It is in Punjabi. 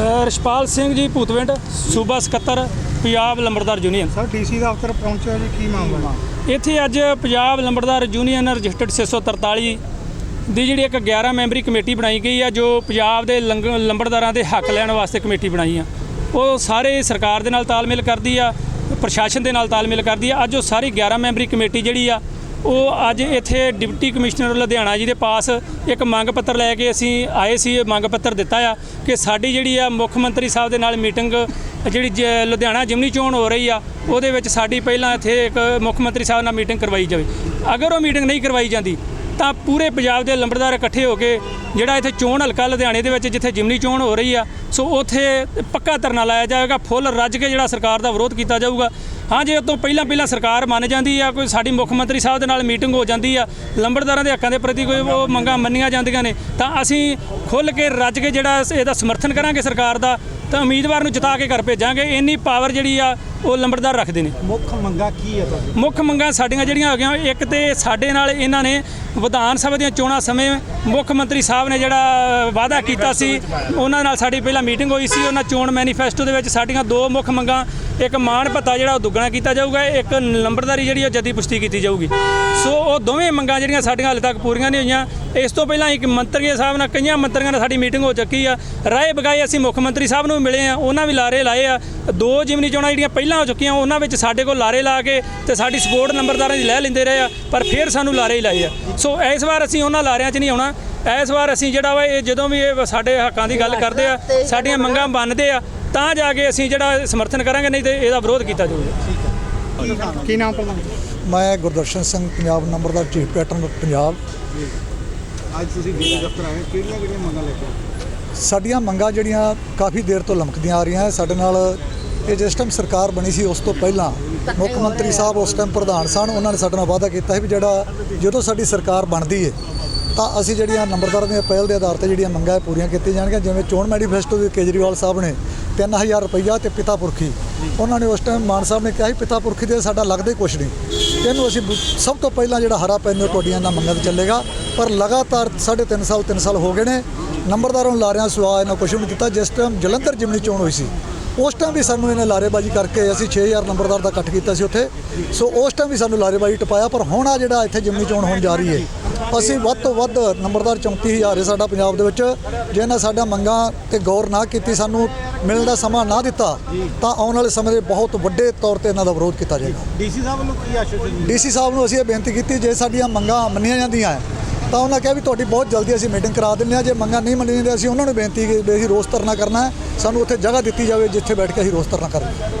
ਅ, ਰਛਪਾਲ ਸਿੰਘ ਜੀ ਭੂਤਵਿੰਡ ਸੂਬਾ ਸਕੱਤਰ ਪੰਜਾਬ ਲੰਬੜਦਾਰ ਯੂਨੀਅਨ। ਸਰ ਡੀਸੀ ਦਫ਼ਤਰ ਪਹੁੰਚਿਆ ਜੀ ਕੀ ਮਾਮਲਾ? ਇੱਥੇ ਅੱਜ ਪੰਜਾਬ ਲੰਬੜਦਾਰ ਯੂਨੀਅਨ ਰਜਿਸਟਰਡ 643 ਦੀ ਜਿਹੜੀ ਇੱਕ 11 ਮੈਂਬਰੀ ਕਮੇਟੀ ਬਣਾਈ ਗਈ ਆ ਜੋ ਪੰਜਾਬ ਦੇ ਲੰਬੜਦਾਰਾਂ ਦੇ ਹੱਕ ਲੈਣ ਵਾਸਤੇ ਕਮੇਟੀ ਬਣਾਈ ਆ। ਉਹ ਸਾਰੇ ਸਰਕਾਰ ਦੇ ਨਾਲ ਤਾਲਮੇਲ ਕਰਦੀ ਆ ਪ੍ਰਸ਼ਾਸਨ ਦੇ ਨਾਲ ਤਾਲਮੇਲ ਕਰਦੀ ਆ। ਅੱਜ ਉਹ ਸਾਰੀ 11 ਮੈਂਬਰੀ ਕਮੇਟੀ ਜਿਹੜੀ ਆ ਉਹ ਅੱਜ ਇੱਥੇ ਡਿਪਟੀ ਕਮਿਸ਼ਨਰ ਲੁਧਿਆਣਾ ਜੀ ਦੇ ਪਾਸ ਇੱਕ ਮੰਗ ਪੱਤਰ ਲੈ ਕੇ ਅਸੀਂ ਆਏ ਸੀ, ਇਹ ਮੰਗ ਪੱਤਰ ਦਿੱਤਾ ਆ ਕਿ ਸਾਡੀ ਜਿਹੜੀ ਆ ਮੁੱਖ ਮੰਤਰੀ ਸਾਹਿਬ ਦੇ ਨਾਲ ਮੀਟਿੰਗ ਜਿਹੜੀ ਜ- ਲੁਧਿਆਣਾ ਜਿਮਨੀ ਚੋਣ ਹੋ ਰਹੀ ਆ, ਉਹਦੇ ਵਿੱਚ ਸਾਡੀ ਪਹਿਲਾਂ ਇੱਥੇ ਇੱਕ ਮੁੱਖ ਮੰਤਰੀ ਸਾਹਿਬ ਨਾਲ ਮੀਟਿੰਗ ਕਰਵਾਈ ਜਾਵੇ। ਅਗਰ ਉਹ ਮੀਟਿੰਗ ਨਹੀਂ ਕਰਵਾਈ ਜਾਂਦੀ ਤਾਂ ਪੂਰੇ ਪੰਜਾਬ ਦੇ ਲੰਬੜਦਾਰ ਇਕੱਠੇ ਹੋ ਕੇ ਜਿਹੜਾ ਇੱਥੇ ਚੋਣ ਹਲਕਾ ਲੁਧਿਆਣੇ ਦੇ ਵਿੱਚ ਜਿੱਥੇ ਜਿਮਨੀ ਚੋਣ ਹੋ ਰਹੀ ਆ ਸੋ ਉੱਥੇ ਪੱਕਾ ਧਰਨਾ ਲਾਇਆ ਜਾਏਗਾ ਫੁੱਲ ਰੱਜ ਕੇ ਜਿਹੜਾ ਸਰਕਾਰ ਦਾ ਵਿਰੋਧ ਕੀਤਾ ਜਾਊਗਾ। ਹਾਂ ਜੇ ਤੋਂ ਪਹਿਲਾਂ ਪਹਿਲਾਂ ਸਰਕਾਰ ਮੰਨ ਜਾਂਦੀ ਆ ਕੋਈ ਸਾਡੀ ਮੁੱਖ ਮੰਤਰੀ ਸਾਹਿਬ ਦੇ ਨਾਲ ਮੀਟਿੰਗ ਹੋ ਜਾਂਦੀ ਆ ਲੰਬੜਦਾਰਾਂ ਦੇ ਹੱਕਾਂ ਦੇ ਪ੍ਰਤੀ ਕੋਈ ਉਹ ਮੰਗਾਂ ਮੰਨੀਆਂ ਜਾਂਦੀਆਂ ਨੇ ਤਾਂ ਅਸੀਂ ਖੁੱਲ ਕੇ ਰੱਜ ਕੇ ਜਿਹੜਾ ਇਹਦਾ ਸਮਰਥਨ ਕਰਾਂਗੇ ਸਰਕਾਰ ਦਾ ਤਾਂ ਉਮੀਦਵਾਰ ਨੂੰ ਜਿਤਾ ਕੇ ਘਰ ਭੇਜਾਂਗੇ ਇੰਨੀ ਪਾਵਰ ਜਿਹੜੀ ਆ ਉਹ ਲੰਬੜਦਾਰ ਰੱਖਦੇ ਨੇ। ਮੁੱਖ ਮੰਗਾ ਕੀ ਹੈ ਤੁਹਾਡੀ ਮੁੱਖ ਮੰਗਾਂ ਸਾਡੀਆਂ ਜਿਹੜੀਆਂ ਹੋ ਗਈਆਂ ਇੱਕ ਤੇ ਸਾਡੇ ਨਾਲ ਇਹਨਾਂ ਨੇ ਵਿਧਾਨ ਸਭਾ ਦੀਆਂ ਚੋਣਾਂ ਸਮੇਂ ਮੁੱਖ ਮੰਤਰੀ ਸਾਹਿਬ ਨੇ ਜਿਹੜਾ ਵਾਅਦਾ ਕੀਤਾ ਸੀ, ਉਹਨਾਂ ਨਾਲ ਸਾਡੀ ਪਹਿਲਾਂ ਮੀਟਿੰਗ ਹੋਈ ਸੀ। ਉਹਨਾਂ ਚੋਣ ਮੈਨੀਫੈਸਟੋ ਦੇ ਵਿੱਚ ਸਾਡੀਆਂ ਦੋ ਮੁੱਖ ਮੰਗਾਂ, ਇੱਕ ਮਾਣ ਭੱਤਾ ਜਿਹੜਾ ਉਹ ਦੁੱਗਣਾ ਕੀਤਾ ਜਾਊਗਾ, ਇੱਕ ਨੰਬਰਦਾਰੀ ਜਿਹੜੀ ਉਹ ਜਦੀ ਪੁਸ਼ਤੀ ਕੀਤੀ ਜਾਊਗੀ। ਸੋ ਉਹ ਦੋਵੇਂ ਮੰਗਾਂ ਜਿਹੜੀਆਂ ਸਾਡੀਆਂ ਹਾਲੇ ਤੱਕ ਪੂਰੀਆਂ ਨਹੀਂ ਹੋਈਆਂ। ਇਸ ਤੋਂ ਪਹਿਲਾਂ ਇੱਕ ਮੰਤਰੀ ਸਾਹਿਬ ਨਾਲ, ਕਈਆਂ ਮੰਤਰੀਆਂ ਨਾਲ ਸਾਡੀ ਮੀਟਿੰਗ ਹੋ ਚੁੱਕੀ ਆ। ਰਾਏ ਬਗਾਏ ਅਸੀਂ ਮੁੱਖ ਮੰਤਰੀ ਸਾਹਿਬ ਨੂੰ ਵੀ ਮਿਲੇ ਆ, ਉਹਨਾਂ ਵੀ ਲਾਰੇ ਲਾਏ ਆ। ਦੋ ਜਿਮਨੀ ਚੋਣਾਂ ਜਿਹੜੀਆਂ ਪਹਿਲਾਂ ਹੋ ਚੁੱਕੀਆਂ, ਉਹਨਾਂ ਵਿੱਚ ਸਾਡੇ ਕੋਲ ਲਾਰੇ ਲਾ ਕੇ ਤੇ ਸਾਡੀ ਸਪੋਰਟ ਨੰਬਰਦਾਰਾਂ ਦੀ ਲੈ ਲੈਂਦੇ ਰਹੇ ਆ, ਪਰ ਫਿਰ ਸਾਨੂੰ ਲਾਰੇ ਹੀ ਲਾਏ ਆ। ਸੋ ਇਸ ਵਾਰ ਅਸੀਂ ਉਹਨਾਂ ਲਾਰਿਆਂ 'ਚ ਨਹੀਂ ਆਉਣਾ। ਇਸ ਵਾਰ ਅਸੀਂ ਜਿਹੜਾ ਵਾ ਇਹ ਜਦੋਂ ਵੀ ਇਹ ਸਾਡੇ ਹੱਕਾਂ ਦੀ ਗੱਲ ਕਰਦੇ ਆ ਸਾਡੀਆਂ ਮੰਗਾਂ ਮੰਨਦੇ ਆ ਤਾਂ ਜਾ ਕੇ ਅਸੀਂ ਜਿਹੜਾ ਸਮਰਥਨ ਕਰਾਂਗੇ ਨਹੀਂ ਤੇ ਇਹਦਾ ਵਿਰੋਧ ਕੀਤਾ ਜਾਊਗਾ ਕੀ ਨਾਮ ਪ੍ਰਧਾਨ ਮੈਂ ਗੁਰਦਰਸ਼ਨ ਸਿੰਘ ਪੰਜਾਬ ਨੰਬਰਦਾਰ ਚੀਫ ਪੈਟਰਨ ਪੰਜਾਬ। ਅੱਜ ਤੁਸੀਂ ਡੀਸੀ ਦਫ਼ਤਰ ਆਏ ਕਿਹੜੀਆਂ ਕਿਹੜੀਆਂ ਮੰਗਾਂ ਲੈ ਕੇ ਸਾਡੀਆਂ ਮੰਗਾਂ ਜਿਹੜੀਆਂ ਕਾਫੀ ਦੇਰ ਤੋਂ ਲਮਕਦੀਆਂ ਆ ਰਹੀਆਂ ਸਾਡੇ ਨਾਲ ਕਿ ਜਿਸ ਟਾਈਮ ਸਰਕਾਰ ਬਣੀ ਸੀ, ਉਸ ਤੋਂ ਪਹਿਲਾਂ ਮੁੱਖ ਮੰਤਰੀ ਸਾਹਿਬ ਉਸ ਟਾਈਮ ਪ੍ਰਧਾਨ ਸਨ, ਉਹਨਾਂ ਨੇ ਸਾਡੇ ਨਾਲ ਵਾਅਦਾ ਕੀਤਾ ਸੀ ਵੀ ਜਿਹੜਾ ਜਦੋਂ ਸਾਡੀ ਸਰਕਾਰ ਬਣਦੀ ਹੈ ਤਾਂ ਅਸੀਂ ਜਿਹੜੀਆਂ ਨੰਬਰਦਾਰਾਂ ਦੀਆਂ ਪਹਿਲ ਦੇ ਆਧਾਰ ਤੇ ਜਿਹੜੀਆਂ ਮੰਗਾਂ ਪੂਰੀਆਂ ਕੀਤੀਆਂ ਜਾਣਗੀਆਂ, ਜਿਵੇਂ ਚੋਣ ਮੈਨੀਫੈਸਟੋ ਦੇ ਕੇਜਰੀਵਾਲ ਸਾਹਿਬ ਨੇ 3000 ਰੁਪਈਆ ਤੇ ਪਿਤਾ ਪੁਰਖੀ। ਉਹਨਾਂ ਨੇ ਉਸ ਟਾਈਮ ਮਾਨ ਸਾਹਿਬ ਨੇ ਕਿਹਾ ਸੀ, ਪਿਤਾ ਪੁਰਖੀ ਦੇ ਸਾਡਾ ਲੱਗਦਾ ਹੀ ਕੁਛ ਨਹੀਂ। ਇਹਨੂੰ ਅਸੀਂ ਸਭ ਤੋਂ ਪਹਿਲਾਂ ਜਿਹੜਾ ਹਰਾ ਪੈਨ ਤੁਹਾਡੀਆਂ ਇਹਨਾਂ ਮੰਗਾਂ ਤੇ ਚੱਲੇਗਾ, ਪਰ ਲਗਾਤਾਰ 3.5 ਸਾਲ 3 ਸਾਲ ਹੋ ਗਏ ਨੇ। ਨੰਬਰਦਾਰਾਂ ਨੂੰ ਲਾਰਿਆਂ ਸੁਆ ਇਹਨਾਂ ਕੁਛ ਨਹੀਂ ਦਿੱਤਾ ਜਿਸ ਟਾਈਮ ਜਲੰਧਰ ਜਿਮਨੀ ਚੋਣ ਹੋਈ ਸੀ ਉਸ ਟਾਈਮ ਵੀ ਸਾਨੂੰ ਇਹਨੇ ਲਾਰੇਬਾਜ਼ੀ ਕਰਕੇ ਅਸੀਂ 6000 ਨੰਬਰਦਾਰ ਦਾ ਇਕੱਠ ਕੀਤਾ ਸੀ ਉੱਥੇ। ਸੋ ਉਸ ਟਾਈਮ ਵੀ ਸਾਨੂੰ ਲਾਰੇਬਾਜ਼ੀ ਟਪਾਇਆ ਪਰ ਹੁਣ ਆ ਜਿਹੜਾ ਇੱਥੇ ਜਿਮਨੀ ਚੋਣ ਹੋਣ ਜਾ ਰਹੀ ਹੈ ਅਸੀਂ ਵੱਧ ਤੋਂ ਵੱਧ ਨੰਬਰਦਾਰ 34000 ਹੈ ਸਾਡਾ ਪੰਜਾਬ ਦੇ ਵਿੱਚ। ਜੇ ਇਹਨਾਂ ਸਾਡਾ ਮੰਗਾਂ ਤੇ ਗੌਰ ਨਾ ਕੀਤੀ ਸਾਨੂੰ ਮਿਲਣ ਦਾ ਸਮਾਂ ਨਾ ਦਿੱਤਾ ਤਾਂ ਆਉਣ ਵਾਲੇ ਸਮੇਂ ਦੇ ਬਹੁਤ ਵੱਡੇ ਤੌਰ ਤੇ ਇਹਨਾਂ ਦਾ ਵਿਰੋਧ ਕੀਤਾ ਜਾਏਗਾ। ਡੀਸੀ ਸਾਹਿਬ ਵੱਲੋਂ ਕੀ ਆਸ਼ਵਾਸਨ ਡੀਸੀ ਸਾਹਿਬ ਨੂੰ ਅਸੀਂ ਇਹ ਬੇਨਤੀ ਕੀਤੀ ਜੇ ਸਾਡੀਆਂ ਮੰਗਾਂ ਮੰਨੀਆਂ ਜਾਂਦੀਆਂ ਹੈ ਤਾਂ ਉਹਨਾਂ ਕਿਹਾ ਵੀ ਤੁਹਾਡੀ ਬਹੁਤ ਜਲਦੀ ਅਸੀਂ ਮੀਟਿੰਗ ਕਰਾ ਦਿੰਦੇ ਹਾਂ, ਜੇ ਮੰਗਾਂ ਨਹੀਂ ਮੰਨੀਆਂ ਜਾਂਦੀਆਂ, ਅਸੀਂ ਉਹਨਾਂ ਨੂੰ ਬੇਨਤੀ ਕਿ ਵੀ ਅਸੀਂ ਰੋਸ ਧਰਨਾ ਕਰਨਾ ਸਾਨੂੰ ਉੱਥੇ ਜਗ੍ਹਾ ਦਿੱਤੀ ਜਾਵੇ ਜਿੱਥੇ ਬੈਠ ਕੇ ਅਸੀਂ ਰੋਸ ਧਰਨਾ ਕਰਾਂਗੇ। ਠੀਕ